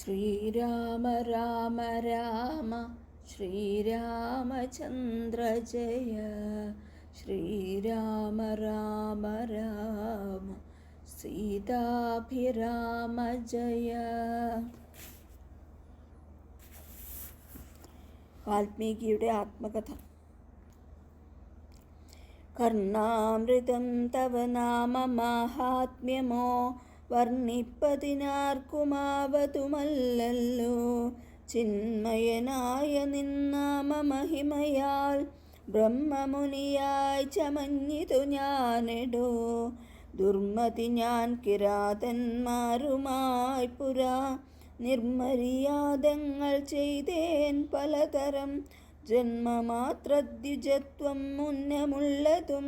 ശ്രീരാമ രാമ രാമ ശ്രീരാമചന്ദ്ര ജയ ശ്രീരാമ രാമ രാമ സീതാഭിരാമ ജയ വാൽമീകിയുടെ ആത്മകഥ കർണാമൃതം തവ നാമ മാഹാത്മ്യമോ വർണിപ്പതിനാർക്കുമാവതുമല്ലല്ലോ. ചിന്മയനായ നിന്നാമ മഹിമയാൽ ബ്രഹ്മമുനിയായി ചമഞ്ഞിതു ഞാനെടോ. ദുർമതി ഞാൻ കിരാതന്മാരുമായി പുരാ. നിർമര്യാദങ്ങൾ ചെയ്തേൻ പലതരം ജന്മമാത്രദ്വിജത്വം മുന്നമുള്ളതും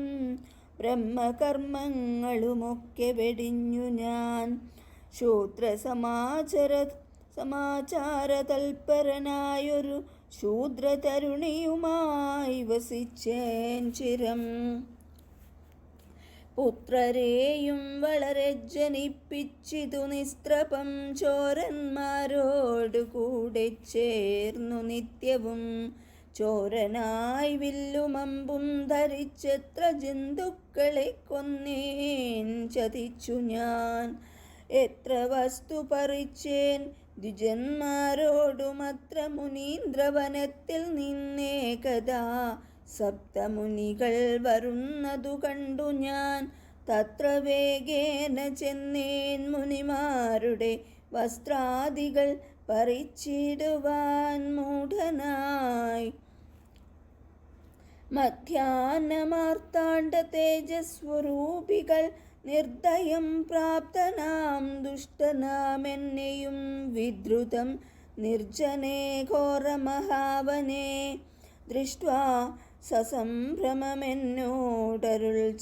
ബ്രഹ്മകർമ്മങ്ങളുമൊക്കെ വെടിഞ്ഞു ഞാൻ. ശൂദ്ര സമാചര സമാചാര തൽപരനായൊരു ശൂദ്രതരുണിയുമായി വസിച്ചേൻ ചിരം. പുത്രരെയും വളരെ ജനിപ്പിച്ചിതു നിസ്ത്രപം ചോരന്മാരോടു കൂടെ ചേർന്നു നിത്യവും ചോരനായി വില്ലുമമ്പും ധരിച്ചെത്ര ജന്തുക്കളെ കൊന്നേൻ ചതിച്ചു ഞാൻ. എത്ര വസ്തു പറിച്ചേൻ ദ്വിജന്മാരോടുമത്ര മുനീന്ദ്രവനത്തിൽ നിന്നേ കഥാ. സപ്തമുനികൾ വരുന്നതു കണ്ടു ഞാൻ. തത്ര വേഗേന ചെന്നേൻ മുനിമാരുടെ വസ്ത്രാദികൾ പറിച്ചിടുവാൻ മൂഢനായി. മധ്യാഹ്നമാർത്താണ്ഡ തേജസ്വരൂപികൾ നിർദ്ദയം പ്രാപ്തനാം ദുഷ്ടനാമെന്നെയും വിദ്രുതം നിർജനേ ഘോരമഹാവനെ. ദൃഷ്ട്വാ സസംഭ്രമമെന്നോടരുൾ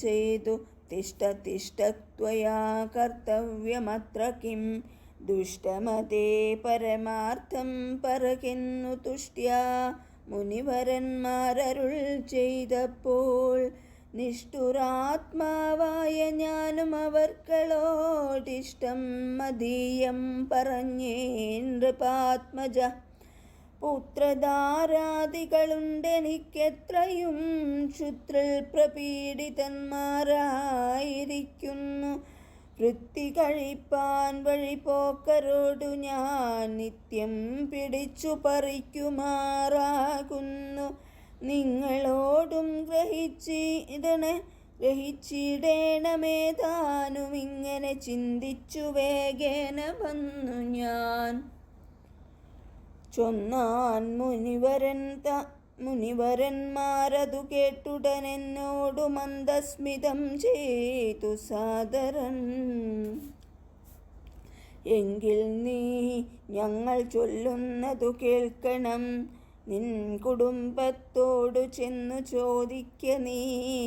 ചെയ്തു തിഷ്ട തിഷ്ട ത്വയാ കർത്തവ്യമത്ര കിം. ദുഷ്ടമതേ പരമാർത്ഥം പറകെന്നു തുഷ്ട്യാ മുനിവരന്മാരരുൾ ചെയ്തപ്പോൾ നിഷ്ഠുരാത്മാവായ ഞാനും അവർക്കളോടിഷ്ടം മതീയം പറഞ്ഞേന്ദ്രപാത്മജ നൃപാത്മജ. പുത്രധാരാദികളുണ്ടെനിക്കെത്രയും ക്ഷുത്രിൽ പ്രപീഡിതന്മാരായിരിക്കുന്നു. വൃത്തി കഴിപ്പാൻ വഴിപോക്കരോടു ഞാൻ നിത്യം പിടിച്ചു പറിക്കുമാറാകുന്നു. നിങ്ങളോടും ഗ്രഹിച്ചിടണ ഗ്രഹിച്ചിടേണമേതാനും ഇങ്ങനെ ചിന്തിച്ചു വേഗേന വന്നു ഞാൻ. ചൊന്നാൻ മുനിവരൻ മുനിവരന്മാരതു കേട്ടുടനെന്നോടു മന്ദസ്മിതം ചെയ്തു സാദരൻ. എങ്കിൽ നീ ഞങ്ങൾ ചൊല്ലുന്നതു കേൾക്കണം. നിൻ കുടുംബത്തോടു ചെന്നു ചോദിക്ക നീ.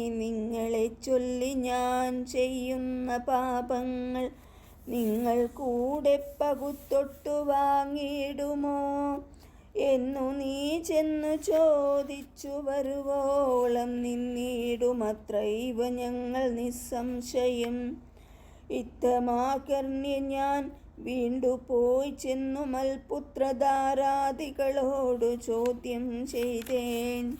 നിങ്ങളെ ചൊല്ലി ഞാൻ ചെയ്യുന്ന പാപങ്ങൾ നിങ്ങൾ കൂടെ പകുത്തൊട്ടു വാങ്ങിയിടുമോ? എന്നു നീ ചെന്നു ചോദിച്ചു വരുവോളം നിന്നീടുമത്രൈവ ഞങ്ങൾ നിസ്സംശയം. ഇത്തമാകർണ്യ ഞാൻ വീണ്ടു പോയി ചെന്നു മൽപുത്രധാരാദികളോടു ചോദ്യം ചെയ്തേൻ.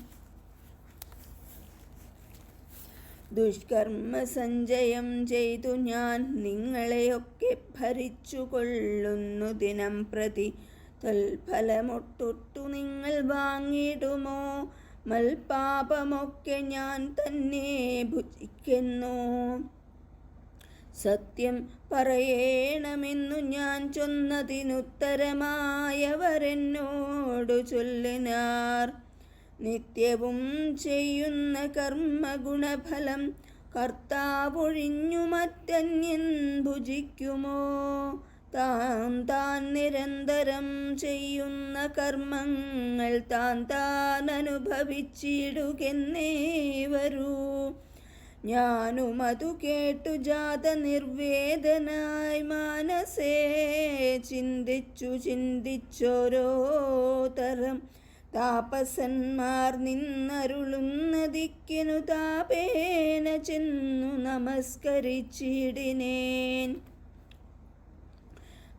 ദുഷ്കർമ്മ സഞ്ചയം ചെയ്തു ഞാൻ നിങ്ങളെയൊക്കെ ഭരിച്ചു കൊള്ളുന്നു ദിനം പ്രതി തൽഫലമൊട്ടൊട്ടു നിങ്ങൾ വാങ്ങിടുമോ? മൽപാപമൊക്കെ ഞാൻ തന്നെ ഭുജിക്കുന്നു. സത്യം പറയണമെന്നു ഞാൻ ചൊന്നതിനുത്തരമായവരെന്നോടു ചൊല്ലിനാർ. നിത്യവും ചെയ്യുന്ന കർമ്മഗുണഫലം കർത്താവൊഴിഞ്ഞു മറ്റന്യൻ ഭുജിക്കുമോ? താൻ താൻ നിരന്തരം ചെയ്യുന്ന കർമ്മങ്ങൾ താൻ താൻ അനുഭവിച്ചിടുകെന്നേ വരൂ. ഞാനും അതു കേട്ടു ജാത നിർവേദനായി മാനസേ ചിന്തിച്ചു ചിന്തിച്ചോരോ തരം. താപസന്മാർ നിന്നരുളുന്നതിക്കിനു താപേന ചെന്നു നമസ്കരിച്ചിടിനേൻ.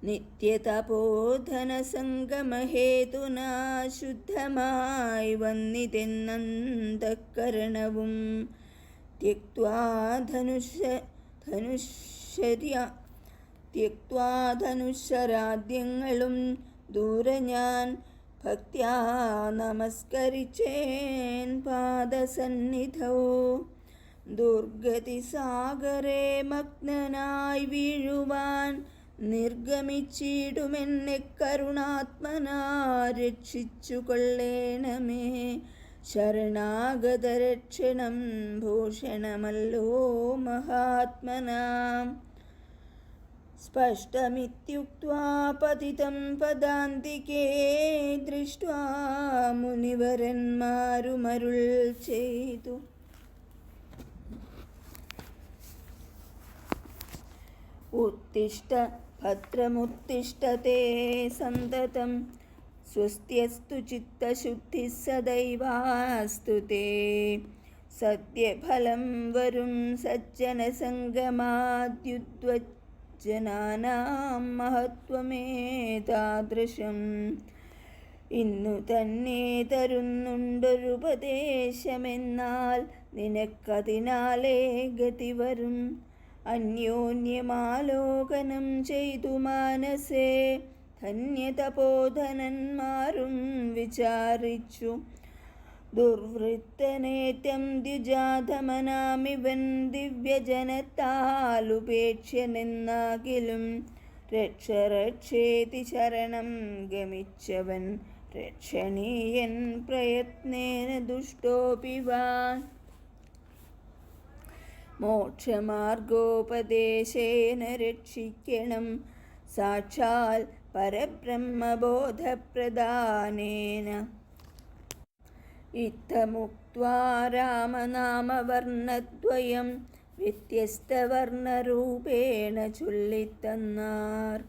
നിത്യതപോധനസംഗമഹേതുനാ ശുദ്ധമായി വന്നിതെന്നന്തക്കരണവും ത്യക്വാ ധനുഷ ധനുഷര്യ ത്യക്വാ ധനുഷരാദ്യങ്ങളും ദൂരെ ഞാൻ ഭക്യാ നമസ്കരിച്ചേൻ പാദസന്നിധോ. ദുർഗതിസാഗരെ മഗ്നനായി വീഴുവാൻ നിർഗമിച്ചിടുമെന്നെ കരുണാത്മനാ രക്ഷിച്ചു കൊള്ളേണമേ ശരണാഗതരക്ഷണം ഭൂഷണമല്ലോ മഹാത്മനാം. സ്പഷ്ടമിത്യുക്त्वा പതിതം പദാന്തികേ ദൃഷ്ട്വാ മുനിവരന്മാരുമരുൾ ചെയ്തു. ഉത്തിഷ്ഠ ഭദ്രമുത്തിഷ്ഠത്തെ സന്തതം. സ്വസ്ത്യസ്തു ചിത്തശുദ്ധി സദൈവാസ്തു തേ. സദ്യഫലം വരും സജ്ജനസംഗമാദ്യുദ്വജ്ജനാനാം മഹത്വമേതാദൃശം ഇന്നു തന്നെ തരുന്നുണ്ടൊരുപദേശമെന്നാൽ നിനക്കതിനാലേ ഗതി വരും. അന്യോന്യമാലോകനം ചെയ്തു മാനസേ. ധന്യതപോധനന്മാരും വിചാരിച്ചു. ദുർവൃത്തനേറ്റം ദ്വിജാതമനാമിവൻ ദിവ്യജനത്താലുപേക്ഷ്യനെന്നാകിലും രക്ഷ രക്ഷേതി ശരണം ഗമിച്ചവൻ രക്ഷണീയൻ പ്രയത്നേന ദുഷ്ടോപി മോക്ഷമാർഗോപദേശേന രക്ഷിക്കണം. സാക്ഷാൽ പരബ്രഹ്മബോധപ്രദാനേന. ഇത്തമുക്വാ രാമനാമവർണദ്വയം വ്യത്യസ്തവർണരൂപേണ ചൊല്ലിത്തന്നാർ.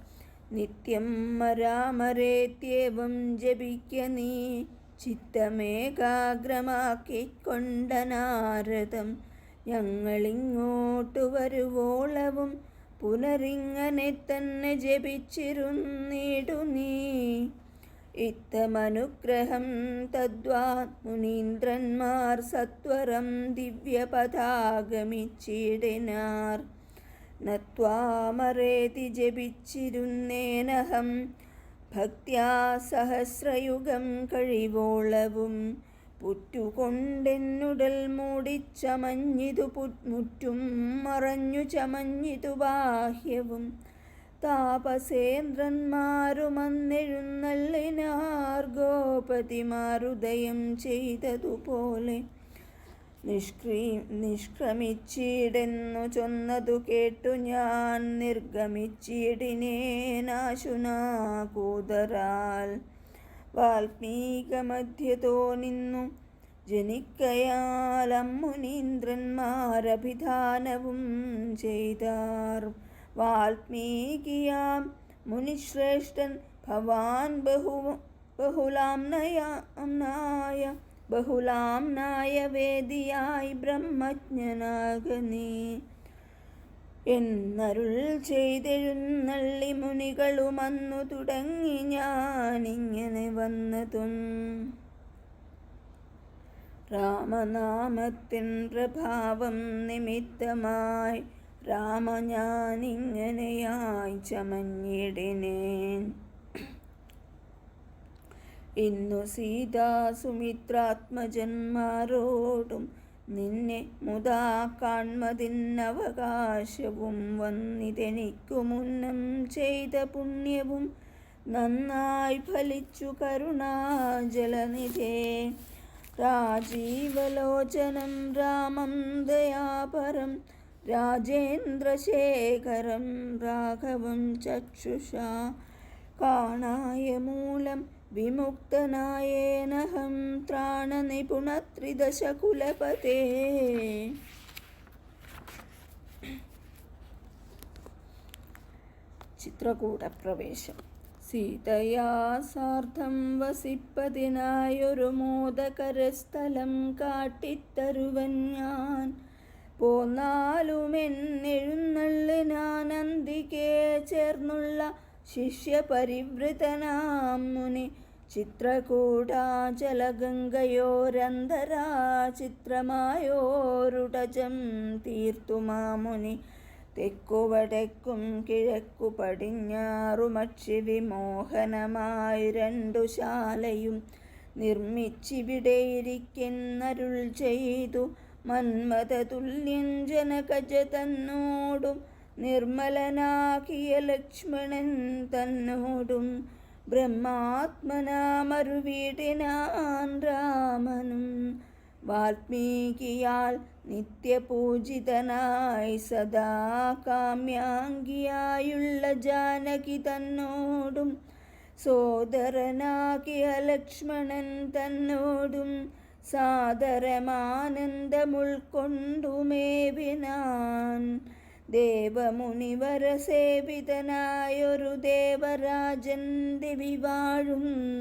നിത്യം രാമരേത്യവും ജപിക്ക നീ. ചിത്തമേകാഗ്രമാക്കിക്കൊണ്ട നാരദം ഞങ്ങളിങ്ങോട്ടു വരുവോളവും പുനരിങ്ങനെ തന്നെ ജപിച്ചിരുന്നിടു നീ. ഇത്തമനുഗ്രഹം തദ്വാ മുനീന്ദ്രന്മാർ സത്വരം ദിവ്യപഥാഗമിച്ചിടിനാർ. നത്വാമറേതി ജപിച്ചിരുന്നേനഹം ഭക്ത്യാ സഹസ്രയുഗം കഴിവോളവും പുറ്റുകൊണ്ടെന്നുടൽ മൂടിച്ചമഞ്ഞിതു മുറ്റും മറഞ്ഞു ചമഞ്ഞിതു ബാഹ്യവും. താപസേന്ദ്രന്മാരുമന്നെഴുന്നള്ളിനാർ ഗോപതിമാരുദയം ചെയ്തതുപോലെ നിഷ്ക്രീ നിഷ്ക്രമിച്ചിടെന്നു ചൊന്നതു കേട്ടു ഞാൻ. നിർഗമിച്ചിടിനേനാശുനാ കൂതരാൽ വാൽമീകമധ്യതോ നിന്നു. ജനിക്കയാലം മുനീന്ദ്രന്മാരഭിധാനവും ചെയ്താർ. വാൽമീകിയാം മുനിശ്രേഷ്ഠൻ ഭവാൻ ബഹു ബഹുലാംനയാംനായ ബഹുലാംനായ വേദിയായി ബ്രഹ്മജ്ഞനാകനീ. എന്നരുൾ ചെയ്തെഴുന്നള്ളി മുനികളുമന്നു തുടങ്ങി ഞാനിങ്ങനെ വന്നതും രാമനാമത്തിൻ പ്രഭാവം നിമിത്തമായി രാമ ഞാനിങ്ങനെയായി ചമഞ്ഞിടിനേൻ ഇന്നു സീതാസുമിത്രാത്മജന്മാരോടും നിന്നെ മുതാ കാൺമതിന്നവകാശവും വന്നിതെനിക്കു മുന്നം ചെയ്ത പുണ്യവും നന്നായി ഫലിച്ചു കരുണാജലനിധേ. രാജീവലോചനം രാമം ദയാപരം രാജേന്ദ്രശേഖരം രാഘവം ചക്ഷുഷാ. കാണായ മൂലം വിമുക്തനായേനഹം ത്രാണനിപുണത്രിദശകുലപതേ ചിത്രകൂടപ്രവേശം. സീതയാ സാർദ്ധം വസിപ്പതിനായൊരു മോദകരസ്ഥലം കാട്ടിത്തരുവൻ ഞാൻ. പോന്നാലുമെന്നെഴുന്നള്ളിനാനന്ദികേ ചേർന്നുള്ള ശിഷ്യപരിവൃതനാം മുനി ചിത്രകൂടാചലഗംഗയോരന്തരാ ചിത്രമായോരുടജം തീർത്തുമാമുനി തെക്കുവടക്കും കിഴക്കു പടിഞ്ഞാറുമക്ഷി വിമോഹനമായി രണ്ടു ശാലയും നിർമ്മിച്ചിവിടെയിരിക്കുന്നരുൾ ചെയ്തു. മന്മഥതുല്യൻ ജനകജ തന്നോടും നിർമ്മലനാക്കിയ ലക്ഷ്മണൻ തന്നോടും ബ്രഹ്മാത്മനാമരുവീടിനാൻ രാമനും വാൽമീകിയാൽ നിത്യപൂജിതനായി സദാ കാമ്യാംഗിയായുള്ള ജാനകി തന്നോടും സോദരനാകിയ ലക്ഷ്മണൻ തന്നോടും സാദരമാനന്ദമുൾക്കൊണ്ടുമേവിനാൻ. ദേവമുനിവര സേവിതനായൊരു ദേവരാജൻ ദേവി വാഴുന്നതുപോലെ